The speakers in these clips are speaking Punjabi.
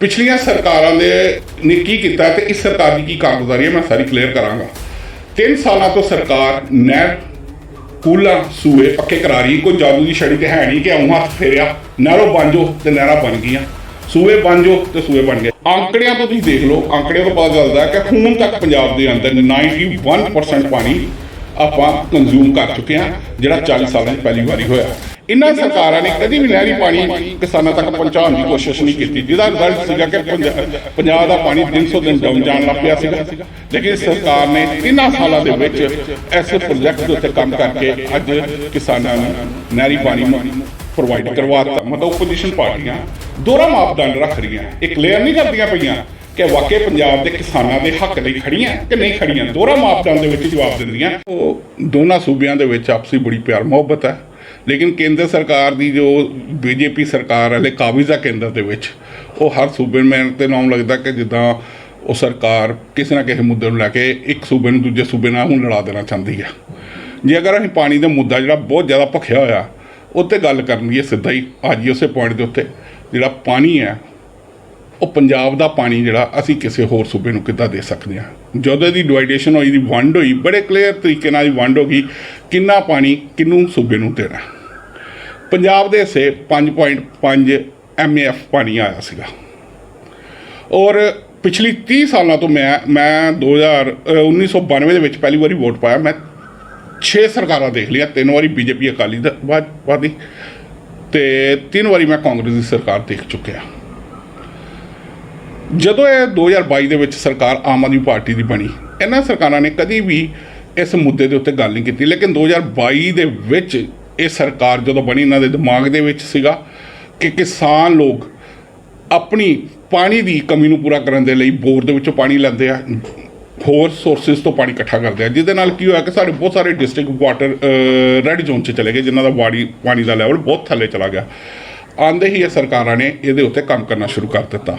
ਪਿਛਲੀਆਂ ਸਰਕਾਰਾਂ ਦੇ ਨੇ ਕੀ ਕੀਤਾ ਤੇ ਇਸ ਸਰਕਾਰ ਦੀ ਕੀ ਕਾਰਗੁਜ਼ਾਰੀ ਹੈ, ਮੈਂ ਸਾਰੀ ਕਲੀਅਰ ਕਰਾਂਗਾ। 3 ਸਾਲਾਂ ਤੋਂ ਸਰਕਾਰ ਨਹਿਰ, ਕੂਲਾ, ਸੂਏ ਪੱਕੇ ਕਰਾ ਰਹੀ, ਕੋਈ ਜਾਦੂ ਦੀ ਛੜੀ ਤੇ ਹੈ ਨਹੀਂ ਕਿ ਆਉਂ ਹੱਥ ਫੇਰਿਆ, ਨਹਿਰੋਂ ਬੰਜੋ ਤੇ ਨਹਿਰਾਂ ਬਣ ਗਈਆਂ। ਸੂਏ ਬੰਜੋ ਤੇ ਸੂਏ ਬਣ ਗਏ। ਅੰਕੜਿਆਂ ਤੋਂ ਤੁਸੀਂ ਦੇਖ ਲਓ, ਅੰਕੜਿਆਂ ਤੋਂ ਪਤਾ ਚੱਲਦਾ ਕਿ ਹੁਣ ਤੱਕ ਪੰਜਾਬ ਦੇ ਅੰਦਰ 91% ਪਾਣੀ ਆਪਾਂ ਕੰਜ਼ੂਮ ਕਰ ਚੁੱਕੇ ਹਾਂ, ਜਿਹੜਾ 40 ਸਾਲਾਂ 'ਚ ਪਹਿਲੀ ਵਾਰੀ ਹੋਇਆ। ਇਹਨਾਂ ਸਰਕਾਰਾਂ ਨੇ ਕਦੀ ਵੀ ਨਹਿਰੀ ਪਾਣੀ ਕਿਸਾਨਾਂ ਤੱਕ ਪਹੁੰਚਾਉਣ ਦੀ ਕੋਸ਼ਿਸ਼ ਨਹੀਂ ਕੀਤੀ। ਜਿਹਦਾ ਰਿਜ਼ਲਟ ਸੀਗਾ ਕਿ ਪੰਜਾਬ ਦਾ ਪਾਣੀ ਦਿਨ ਦਿਨ ਡਾਊਨ ਜਾਣ ਲੱਗ ਪਿਆ ਸੀਗਾ। ਲੇਕਿਨ ਸਰਕਾਰ ਨੇ ਤਿੰਨਾਂ ਸਾਲਾਂ ਦੇ ਵਿੱਚ ਐਸੇ ਪ੍ਰੋਜੈਕਟ ਦੇ ਉੱਤੇ ਕੰਮ ਕਰਕੇ ਅੱਜ ਕਿਸਾਨਾਂ ਨੂੰ ਨਹਿਰੀ ਪਾਣੀ ਪ੍ਰੋਵਾਈਡ ਕਰਵਾਤਾ। ਮਤਲਬ ਓਪੋਜੀਸ਼ਨ ਪਾਰਟੀਆਂ ਦੋਹਰਾ ਮਾਪਦੰਡ ਰੱਖ ਰਹੀਆਂ। ਇਹ ਕਲੀਅਰ ਨਹੀਂ ਕਰਦੀਆਂ ਪਈਆਂ ਕਿ ਵਾਕਈ ਪੰਜਾਬ ਦੇ ਕਿਸਾਨਾਂ ਦੇ ਹੱਕ ਲਈ ਖੜੀਆਂ ਕਿ ਨਹੀਂ ਖੜੀਆਂ ਦੋਹਰਾ ਮਾਪਦੰਡ ਦੇ ਵਿੱਚ ਜਵਾਬ ਦਿੰਦੀਆਂ। ਉਹ ਦੋਨਾਂ ਸੂਬਿਆਂ ਦੇ ਵਿੱਚ ਆਪਸੀ ਬੜੀ ਪਿਆਰ ਮੁਹੱਬਤ ਹੈ। ਲੇਕਿਨ ਕੇਂਦਰ ਸਰਕਾਰ ਦੀ ਜੋ ਬੀਜੇਪੀ ਸਰਕਾਰ ਵਾਲੇ ਆ ਕੇਂਦਰ ਦੇ ਵਿੱਚ, ਉਹ ਹਰ ਸੂਬੇ ਨੂੰ ਤੇ ਨਾਮ ਲੱਗਦਾ ਕਿ ਜਿੱਦਾਂ ਉਹ ਸਰਕਾਰ ਕਿਸੇ ਨਾ ਕਿਸੇ ਮੁੱਦੇ ਨੂੰ ਲੈ ਕੇ ਇੱਕ ਸੂਬੇ ਨੂੰ ਦੂਜੇ ਸੂਬੇ ਨਾਲ ਹੁਣ ਲੜਾ ਦੇਣਾ ਚਾਹੁੰਦੀ ਹੈ ਜੇ ਅਗਰ ਅਸੀਂ ਪਾਣੀ ਦਾ ਮੁੱਦਾ ਜਿਹੜਾ ਬਹੁਤ ਜ਼ਿਆਦਾ ਭਖਿਆ ਹੋਇਆ ਉੱਤੇ ਗੱਲ ਕਰਨੀ ਹੈ ਸਿੱਧਾ ਹੀ ਅੱਜ ਹੀ ਉਸੇ ਪੁਆਇੰਟ ਦੇ ਉੱਤੇ, ਜਿਹੜਾ ਪਾਣੀ ਹੈ, ਉਹ ਪੰਜਾਬ ਦਾ ਪਾਣੀ ਜਿਹੜਾ ਅਸੀਂ ਕਿਸੇ ਹੋਰ ਸੂਬੇ ਨੂੰ ਕਿੱਦਾਂ ਦੇ ਸਕਦੇ ਹਾਂ? ਜਦੋਂ ਇਹਦੀ ਡਿਵਾਈਡੇਸ਼ਨ ਹੋਈ ਦੀ ਵੰਡ ਹੋਈ ਬੜੇ ਕਲੀਅਰ ਤਰੀਕੇ ਨਾਲ ਇਹ ਵੰਡ ਹੋ ਗਈ। ਕਿੰਨਾ ਪਾਣੀ ਕਿੰਨੂੰ ਸੂਬੇ ਨੂੰ ਦੇਣਾ। ਪੰਜਾਬ ਦੇ ਹਿੱਸੇ 5.5 ਐਮਏਐਫ ਪਾਣੀ ਆਇਆ ਸੀਗਾ। ਔਰ ਪਿਛਲੀ 30 ਸਾਲਾਂ ਤੋਂ ਮੈਂ ਮੈਂ 2000 ਅ, 1992 ਦੇ ਵਿੱਚ ਪਹਿਲੀ ਵਾਰੀ ਵੋਟ ਪਾਇਆ। ਮੈਂ 6 ਸਰਕਾਰਾਂ ਦੇਖ ਲਿਆ ਤਿੰਨ ਵਾਰੀ ਬੀਜੇਪੀ ਅਕਾਲੀ ਦਲ ਬਾਦ- ਵਾਦੀ ਤੇ ਤਿੰਨ ਵਾਰੀ ਮੈਂ ਕਾਂਗਰਸ ਦੀ ਸਰਕਾਰ ਦੇਖ ਚੁੱਕਿਆ। ਜਦੋਂ ਇਹ 2022 ਦੇ ਵਿੱਚ ਸਰਕਾਰ ਆਮ ਆਦਮੀ ਪਾਰਟੀ ਦੀ ਬਣੀ, ਇਹਨਾਂ ਸਰਕਾਰਾਂ ਨੇ ਕਦੀ ਵੀ ਇਸ ਮੁੱਦੇ ਦੇ ਉੱਤੇ ਗੱਲ ਨਹੀਂ ਕੀਤੀ। ਲੇਕਿਨ 2022 ਦੇ ਵਿੱਚ ਇਹ ਸਰਕਾਰ ਜਦੋਂ ਬਣੀ, ਇਹਨਾਂ ਦੇ ਦਿਮਾਗ ਦੇ ਵਿੱਚ ਸੀਗਾ ਕਿ ਕਿਸਾਨ ਲੋਕ ਆਪਣੀ ਪਾਣੀ ਦੀ ਕਮੀ ਨੂੰ ਪੂਰਾ ਕਰਨ ਦੇ ਲਈ ਬੋਰ ਦੇ ਵਿੱਚੋਂ ਪਾਣੀ ਲੈਂਦੇ ਆ, ਹੋਰ ਸੋਰਸਸ ਤੋਂ ਪਾਣੀ ਇਕੱਠਾ ਕਰਦੇ ਆ। ਜਿਹਦੇ ਨਾਲ ਕੀ ਹੋਇਆ ਕਿ ਸਾਡੇ ਬਹੁਤ ਸਾਰੇ ਡਿਸਟ੍ਰਿਕਟ ਵਾਟਰ ਰੈੱਡ ਜ਼ੋਨ 'ਚ ਚਲੇ ਗਏ, ਜਿਨ੍ਹਾਂ ਦਾ ਬਾੜੀ ਪਾਣੀ ਦਾ ਲੈਵਲ ਬਹੁਤ ਥੱਲੇ ਚਲਾ ਗਿਆ। ਆਂਦੇ ਹੀ ਇਹ ਸਰਕਾਰਾਂ ਨੇ ਇਹਦੇ ਉੱਤੇ ਕੰਮ ਕਰਨਾ ਸ਼ੁਰੂ ਕਰ ਦਿੱਤਾ।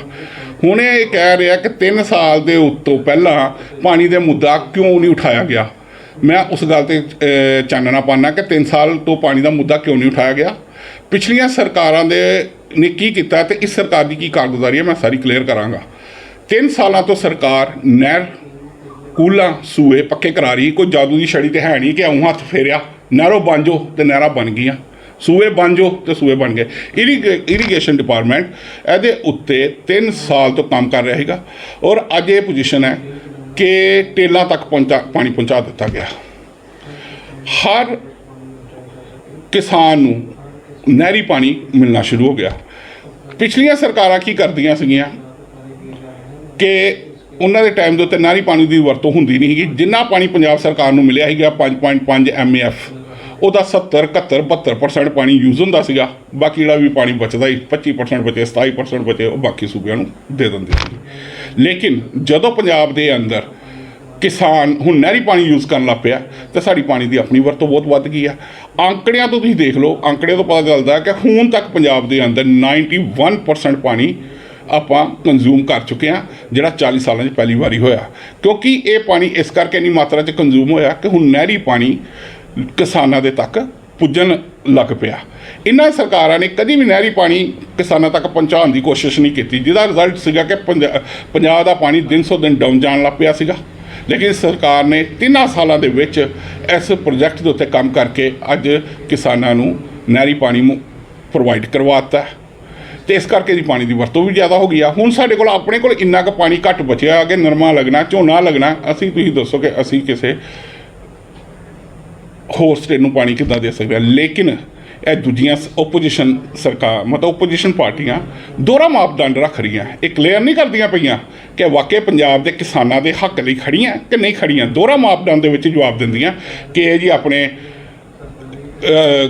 ਹੁਣ ਇਹ ਕਹਿ ਰਿਹਾ ਕਿ 3 ਸਾਲ ਦੇ ਉੱਤੋਂ ਪਹਿਲਾਂ ਪਾਣੀ ਦੇ ਮੁੱਦਾ ਕਿਉਂ ਨਹੀਂ ਉਠਾਇਆ ਗਿਆ? ਮੈਂ ਉਸ ਗੱਲ ਤੇ ਚਾਨਣਾ ਪਾਣਾ ਕਿ 3 ਸਾਲ ਤੋਂ ਪਾਣੀ ਦਾ ਮੁੱਦਾ ਕਿਉਂ ਨਹੀਂ ਉਠਾਇਆ ਗਿਆ? ਪਿਛਲੀਆਂ ਸਰਕਾਰਾਂ ਦੇ, ਨੇ ਕੀ ਕੀਤਾ ਤੇ ਇਸ ਸਰਕਾਰ ਦੀ ਕੀ ਕਾਰਗੁਜ਼ਾਰੀ ਹੈ, ਮੈਂ ਸਾਰੀ ਕਲੀਅਰ ਕਰਾਂਗਾ। 3 ਸਾਲਾਂ ਤੋਂ ਸਰਕਾਰ ਨਹਿਰ, ਕੂਲਾ, ਸੂਏ ਪੱਕੇ ਕਰਾ ਰਹੀ ਕੋਈ ਜਾਦੂ ਦੀ ਛੜੀ ਤੇ ਹੈ ਨਹੀਂ ਕਿ ਆਉਂ ਹੱਥ ਫੇਰਿਆ। ਨਹਿਰੋਂ ਬਣ ਬੰਜੋ ਤੇ ਨਹਿਰਾਂ ਬਣ ਗਈਆਂ। ਸੂਏ ਬਣ ਬੰਜੋ ਤੇ ਸੂਏ ਬਣ ਗਏ। ਇਰੀਗੇਸ਼ਨ ਡਿਪਾਰਟਮੈਂਟ ਇਹਦੇ ਉੱਤੇ 3 ਸਾਲ ਤੋਂ ਕੰਮ ਕਰ ਰਿਹਾ ਹੈਗਾ ਔਰ ਅੱਜ ਇਹ ਪੋਜੀਸ਼ਨ ਹੈ ਕਿ ਟੇਲਾਂ ਤੱਕ ਪਹੁੰਚਾ ਪਾਣੀ ਪਹੁੰਚਾ ਦਿੱਤਾ ਗਿਆ। ਹਰ ਕਿਸਾਨ ਨੂੰ ਨਹਿਰੀ ਪਾਣੀ ਮਿਲਣਾ ਸ਼ੁਰੂ ਹੋ ਗਿਆ। ਪਿਛਲੀਆਂ ਸਰਕਾਰਾਂ ਕੀ ਕਰਦੀਆਂ ਸੀਗੀਆਂ? ਕਿ ਉਹਨਾਂ ਦੇ ਟਾਈਮ ਦੇ ਉੱਤੇ ਨਹਿਰੀ ਪਾਣੀ ਦੀ ਵਰਤੋਂ ਹੁੰਦੀ ਨਹੀਂ ਸੀਗੀ। ਜਿੰਨਾ ਪਾਣੀ ਪੰਜਾਬ ਸਰਕਾਰ ਨੂੰ ਮਿਲਿਆ ਸੀਗਾ 5.5 ਐਮਏਐਫ ਉਹਦਾ 70 71 72% ਪਾਣੀ ਯੂਜ਼ ਹੁੰਦਾ ਸੀਗਾ। ਬਾਕੀ ਜਿਹੜਾ ਵੀ ਪਾਣੀ ਬਚਦਾ ਹੀ 25% ਬਚੇ 27% ਬਚੇ, ਉਹ ਬਾਕੀ ਸੂਬਿਆਂ ਨੂੰ ਦੇ ਦਿੰਦੇ ਸੀ ਲੇਕਿਨ ਜਦੋਂ ਪੰਜਾਬ ਦੇ ਅੰਦਰ ਕਿਸਾਨ ਹੁਣ ਨਹਿਰੀ ਪਾਣੀ ਯੂਜ਼ ਕਰਨ ਲੱਗ ਪਿਆ, ਤੇ ਸਾਡੀ ਪਾਣੀ ਦੀ ਆਪਣੀ ਵਰਤੋਂ ਬਹੁਤ ਵੱਧ ਗਈ ਆ। ਅੰਕੜਿਆਂ ਤੋਂ ਤੁਸੀਂ ਦੇਖ ਲਓ, ਅੰਕੜਿਆਂ ਤੋਂ ਪਤਾ ਚੱਲਦਾ ਕਿ ਹੁਣ ਤੱਕ ਪੰਜਾਬ ਦੇ ਅੰਦਰ 91% ਪਾਣੀ ਆਪਾਂ ਕੰਜ਼ੂਮ ਕਰ ਚੁੱਕੇ ਹਾਂ ਜਿਹੜਾ 40 ਸਾਲਾਂ 'ਚ ਪਹਿਲੀ ਵਾਰੀ ਹੋਇਆ। ਕਿਉਂਕਿ ਇਹ ਪਾਣੀ ਇਸ ਕਰਕੇ ਨਹੀਂ ਮਾਤਰਾ 'ਚ ਕੰਜ਼ੂਮ ਹੋਇਆ ਕਿ ਹੁਣ ਨਹਿਰੀ ਪਾਣੀ ਕਿਸਾਨਾਂ ਦੇ ਤੱਕ ਪੁੱਜਣ ਲੱਗ ਪਿਆ। ਇਹਨਾਂ ਸਰਕਾਰਾਂ ਨੇ ਕਦੀ ਵੀ ਨਹਿਰੀ ਪਾਣੀ ਕਿਸਾਨਾਂ ਤੱਕ ਪਹੁੰਚਾਉਣ ਦੀ ਕੋਸ਼ਿਸ਼ ਨਹੀਂ ਕੀਤੀ, ਜਿਹਦਾ ਰਿਜ਼ਲਟ ਸੀਗਾ ਕਿ ਪੰਜਾ- ਪੰਜਾਬ ਦਾ ਪਾਣੀ ਦਿਨ ਸੌ ਦਿਨ ਡਾਊਨ ਜਾਣ ਲੱਗ ਪਿਆ ਸੀਗਾ। ਲੇਕਿਨ ਸਰਕਾਰ ਨੇ ਤਿੰਨਾਂ ਸਾਲਾਂ ਦੇ ਵਿੱਚ ਇਸ ਪ੍ਰੋਜੈਕਟ ਦੇ ਉੱਤੇ ਕੰਮ ਕਰਕੇ ਅੱਜ ਕਿਸਾਨਾਂ ਨੂੰ ਨਹਿਰੀ ਪਾਣੀ ਪ੍ਰੋਵਾਈਡ ਕਰਵਾਤਾ ਤੇ ਇਸ ਕਰਕੇ ਦੀ ਪਾਣੀ ਦੀ ਵਰਤੋਂ ਵੀ ਜ਼ਿਆਦਾ ਹੋ ਗਈ ਆ। ਹੁਣ ਸਾਡੇ ਕੋਲ ਆਪਣੇ ਕੋਲ ਇੰਨਾ ਕੁ ਪਾਣੀ ਘੱਟ ਬਚਿਆ ਕਿ ਨਰਮਾ ਲੱਗਣਾ, ਝੋਨਾ ਲੱਗਣਾ, ਅਸੀਂ ਤੁਸੀਂ ਦੱਸੋ ਕਿ ਅਸੀਂ ਕਿਸੇ ਹੋਰ ਸਟੇਟ ਨੂੰ ਪਾਣੀ ਕਿੱਦਾਂ ਦੇ ਸਕਦੇ ਹਾਂ ਲੇਕਿਨ ਇਹ ਦੂਜੀਆਂ ਓਪੋਜੀਸ਼ਨ ਸਰਕਾਰ, ਮਤਲਬ ਓਪੋਜੀਸ਼ਨ ਪਾਰਟੀਆਂ ਦੋਹਰਾ ਮਾਪਦੰਡ ਰੱਖ ਰਹੀਆਂ। ਇਹ ਕਲੀਅਰ ਨਹੀਂ ਕਰਦੀਆਂ ਪਈਆਂ ਕਿ ਵਾਕਿਆ ਪੰਜਾਬ ਦੇ ਕਿਸਾਨਾਂ ਦੇ ਹੱਕ ਲਈ ਖੜੀਆਂ ਕਿ ਨਹੀਂ ਖੜੀਆਂ ਦੋਹਰਾ ਮਾਪਦੰਡ ਦੇ ਵਿੱਚ ਜਵਾਬ ਦਿੰਦੀਆਂ ਕਿ ਇਹ ਜੀ ਆਪਣੇ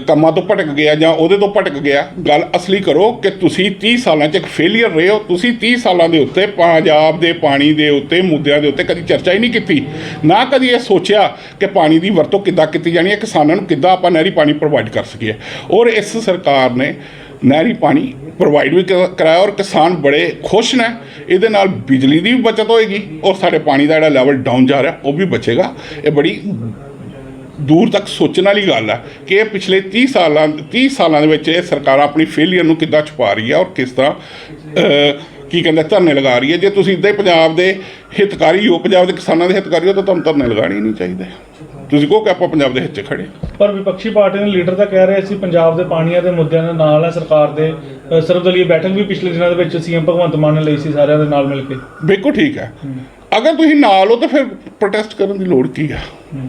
ਕੰਮਾਂ ਤੋਂ ਭਟਕ ਗਿਆ ਜਾਂ ਉਹਦੇ ਤੋਂ ਭਟਕ ਗਿਆ, ਗੱਲ ਅਸਲੀ ਕਰੋ ਕਿ ਤੁਸੀਂ 30 ਸਾਲਾਂ 'ਚ ਇੱਕ ਫੇਲਿਅਰ ਰਹੇ ਹੋ। ਤੁਸੀਂ 30 ਸਾਲਾਂ ਦੇ ਉੱਤੇ ਪੰਜਾਬ ਦੇ, ਪਾਣੀ ਦੇ ਉੱਤੇ, ਮੁੱਦਿਆਂ ਦੇ ਉੱਤੇ ਕਦੀ ਚਰਚਾ ਹੀ ਨਹੀਂ ਕੀਤੀ। ਨਾ ਕਦੀ ਇਹ ਸੋਚਿਆ ਕਿ ਪਾਣੀ ਦੀ ਵਰਤੋਂ ਕਿੱਦਾਂ ਕੀਤੀ ਜਾਣੀ ਹੈ, ਕਿਸਾਨਾਂ ਨੂੰ ਕਿੱਦਾਂ ਆਪਾਂ ਨਹਿਰੀ ਪਾਣੀ ਪ੍ਰੋਵਾਈਡ ਕਰ ਸਕੀਏ। ਔਰ ਇਸ ਸਰਕਾਰ ਨੇ ਨਹਿਰੀ ਪਾਣੀ ਪ੍ਰੋਵਾਈਡ ਵੀ ਕਰ- ਕਰਾਇਆ ਔਰ ਕਿਸਾਨ ਬੜੇ ਖੁਸ਼ ਨੇ। ਇਹਦੇ ਨਾਲ ਬਿਜਲੀ ਦੀ ਵੀ ਬਚਤ ਹੋਏਗੀ ਔਰ ਸਾਡੇ ਪਾਣੀ ਦਾ ਜਿਹੜਾ ਲੈਵਲ ਡਾਊਨ ਜਾ ਰਿਹਾ, ਉਹ ਵੀ ਬਚੇਗਾ। ਇਹ ਬੜੀ ਦੂਰ ਤੱਕ ਸੋਚਣ ਵਾਲੀ ਗੱਲ ਹੈ ਕਿ ਇਹ ਪਿਛਲੇ 30 ਸਾਲਾਂ 30 ਸਾਲਾਂ ਦੇ ਵਿੱਚ ਇਹ ਸਰਕਾਰ ਆਪਣੀ ਫੇਲਿਅਰ ਨੂੰ ਕਿੱਦਾਂ ਛੁਪਾ ਰਹੀ ਹੈ ਔਰ ਕਿਸ ਤਰ੍ਹਾਂ ਕੀ ਕਹਿੰਦੇ ਧਰਨੇ ਲਗਾ ਰਹੀ ਹੈ। ਜੇ ਤੁਸੀਂ ਇਦਾਂ ਹੀ ਪੰਜਾਬ ਦੇ ਹਿਤਕਾਰੀ ਹੋ ਪੰਜਾਬ ਦੇ ਕਿਸਾਨਾਂ ਦੇ ਹਿਤਕਾਰੀ ਹੋ ਤਾਂ ਤੁਹਾਨੂੰ ਧਰਨੇ ਲਗਾਉਣੇ ਹੀ ਨਹੀਂ ਚਾਹੀਦੇ। ਤੁਸੀਂ ਕਹੋ ਕਿ ਆਪਾਂ ਪੰਜਾਬ ਦੇ ਹਿੱਤ 'ਚ ਖੜੇ ਪਰ ਵਿਪਕਸ਼ੀ ਪਾਰਟੀ ਦੇ ਲੀਡਰ ਤਾਂ ਕਹਿ ਰਹੇ ਸੀ ਪੰਜਾਬ ਦੇ ਪਾਣੀਆਂ ਦੇ ਮੁੱਦਿਆਂ ਦੇ ਨਾਲ ਹੈ ਸਰਕਾਰ ਦੇ ਸਰਵਦਲੀय ਬੈਠਕ ਵੀ ਪਿਛਲੇ ਦਿਨਾਂ ਦੇ ਵਿੱਚ ਸੀਐਮ ਭਗਵੰਤ ਮਾਨ ਨੇ ਲਈ ਸੀ ਸਾਰਿਆਂ ਦੇ ਨਾਲ ਮਿਲ ਕੇ। ਬਿਲਕੁਲ ਠੀਕ ਹੈ। ਅਗਰ ਤੁਸੀਂ ਨਾਲ ਹੋ ਤਾਂ ਫਿਰ ਪ੍ਰੋਟੈਸਟ ਕਰਨ ਦੀ ਲੋੜ ਕੀ ਹੈ।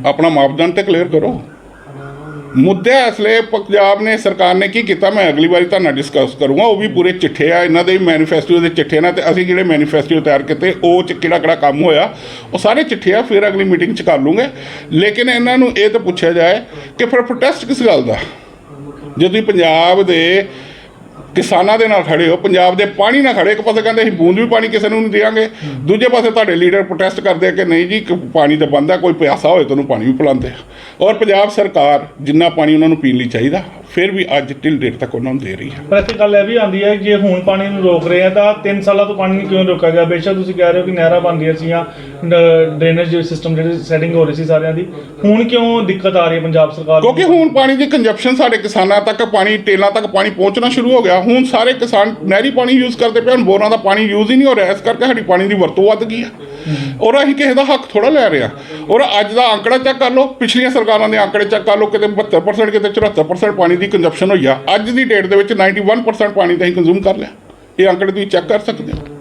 ਆਪਣਾ ਮਾਪਦੰਡ ਤੇ ਕਲੀਅਰ ਕਰੋ। ਮੁੱਦੇ ਅਸਲੇ ਪੰਜਾਬ ਨੇ ਸਰਕਾਰ ਨੇ ਕੀ ਕੀਤਾ? ਮੈਂ ਅਗਲੀ ਵਾਰੀ ਤੁਹਾਨੂੰ ਡਿਸਕਸ ਕਰੂੰਗਾ। ਉਹ ਵੀ ਪੂਰੇ ਚਿੱਠੇ ਆ ਇਹਨਾਂ ਦੇ ਮੈਨੀਫੈਸਟੋ ਦੇ ਚਿੱਠੇ ਨਾਲ ਤੇ ਅਸੀਂ ਜਿਹੜੇ ਮੈਨੀਫੈਸਟੋ ਤਿਆਰ ਕੀਤੇ ਉਹ ਚ ਕਿਹੜਾ ਕਿਹੜਾ ਕੰਮ ਹੋਇਆ ਉਹ ਸਾਰੇ ਚਿੱਠੇ ਆ ਫਿਰ ਅਗਲੀ ਮੀਟਿੰਗ ਚ ਕਰ ਲੂੰਗੇ। ਲੇਕਿਨ ਇਹਨਾਂ ਨੂੰ ਇਹ ਤਾਂ ਪੁੱਛਿਆ ਜਾਏ ਕਿ ਫਿਰ ਪ੍ਰੋਟੈਸਟ ਕਿਸ ਗੱਲ ਦਾ? ਜੇ ਤੁਸੀਂ ਪੰਜਾਬ ਦੇ ਕਿਸਾਨਾਂ ਦੇ ਨਾਲ ਖੜੇ ਹੋ, ਪੰਜਾਬ ਦੇ ਪਾਣੀ ਨਾਲ ਖੜੇ ਇੱਕ ਪਾਸੇ ਕਹਿੰਦੇ ਅਸੀਂ ਬੂੰਦ ਵੀ ਪਾਣੀ ਕਿਸੇ ਨੂੰ ਨਹੀਂ ਦੇਵਾਂਗੇ, ਦੂਜੇ ਪਾਸੇ ਤੁਹਾਡੇ ਲੀਡਰ ਪ੍ਰੋਟੈਸਟ ਕਰਦੇ ਕਿ ਨਹੀਂ ਜੀ ਪਾਣੀ ਤਾਂ ਬੰਦ ਕੋਈ ਪਿਆਸਾ ਹੋਏ ਤੁਹਾਨੂੰ ਪਾਣੀ ਵੀ ਪਿਲਾਉਂਦੇ ਔਰ ਪੰਜਾਬ ਸਰਕਾਰ ਜਿੰਨਾ ਪਾਣੀ ਉਹਨਾਂ ਨੂੰ ਪੀਣ ਲਈ ਚਾਹੀਦਾ ਫਿਰ ਵੀ ਅੱਜ ਟਿਲ ਡੇਟ ਤੱਕ ਉਹਨਾਂ ਨੂੰ ਦੇ ਰਹੀ ਹੈ। ਪਰ ਇੱਥੇ ਗੱਲ ਇਹ ਵੀ ਆਉਂਦੀ ਹੈ ਕਿ ਜੇ ਹੁਣ ਪਾਣੀ ਨੂੰ ਰੋਕ ਰਹੇ ਆ ਤਾਂ 3 ਸਾਲਾਂ ਤੋਂ ਪਾਣੀ ਨੂੰ ਕਿਉਂ ਰੋਕਿਆ ਗਿਆ? ਬੇਸ਼ੱਕ ਤੁਸੀਂ ਕਹਿ ਰਹੇ ਹੋ ਕਿ ਨਹਿਰਾਂ ਬਣ ਰਹੀਆਂ ਸੀਆਂ ਡਰੇਨੇਜ ਸਿਸਟਮ ਜਿਹੜੀ ਸੈਟਿੰਗ ਹੋ ਰਹੀ ਸੀ ਸਾਰਿਆਂ ਦੀ। ਹੁਣ ਕਿਉਂ ਦਿੱਕਤ ਆ ਰਹੀ ਹੈ ਪੰਜਾਬ ਸਰਕਾਰ ਨੂੰ? ਕਿਉਂਕਿ ਹੁਣ ਪਾਣੀ ਦੀ ਕੰਜਪਸ਼ਨ ਸਾਡੇ ਕਿਸਾਨਾਂ ਤੱਕ ਪਾਣੀ ਟੇਲਾਂ ਤੱਕ ਪਾਣੀ ਪਹੁੰਚਣਾ ਸ਼ੁਰੂ ਹੋ ਗਿਆ। ਹੁਣ ਸਾਰੇ ਕਿਸਾਨ ਨਹਿਰੀ ਪਾਣੀ ਯੂਜ਼ ਕਰਦੇ ਪਏ ਹੁਣ ਬੋਰਾਂ ਦਾ ਪਾਣੀ ਯੂਜ਼ ਹੀ ਨਹੀਂ ਹੋ ਰਿਹਾ। ਇਸ ਕਰਕੇ ਸਾਡੀ ਪਾਣੀ ਦੀ ਵਰਤੋਂ ਵੱਧ ਗਈ ਹੈ। ਔਰ ਅਸੀਂ ਕਿਸੇ ਦਾ ਹੱਕ ਥੋੜਾ ਲੈ ਰਹੇ ਹਾਂ। ਔਰ ਅੱਜ ਦਾ ਅੰਕੜਾ ਚੈੱਕ ਕਰ ਲਓ, ਪਿਛਲੀਆਂ ਸਰਕਾਰਾਂ ਦੇ ਅੰਕੜੇ ਚੈੱਕ ਕਰ ਲਓ, ਕਿਤੇ 72% ਕਿਤੇ 74% ਪਾਣੀ ਦੀ ਕੰਜਪਸ਼ਨ ਹੋਈ ਆ। ਅੱਜ ਦੀ ਡੇਟ ਦੇ ਵਿੱਚ 91% ਪਾਣੀ ਤਾਂ ਅਸੀਂ ਕੰਜ਼ੂਮ ਕਰ ਲਿਆ। ਇਹ ਅੰਕੜੇ ਤੁਸੀਂ ਚੈੱਕ ਕਰ ਸਕਦੇ ਹੋ।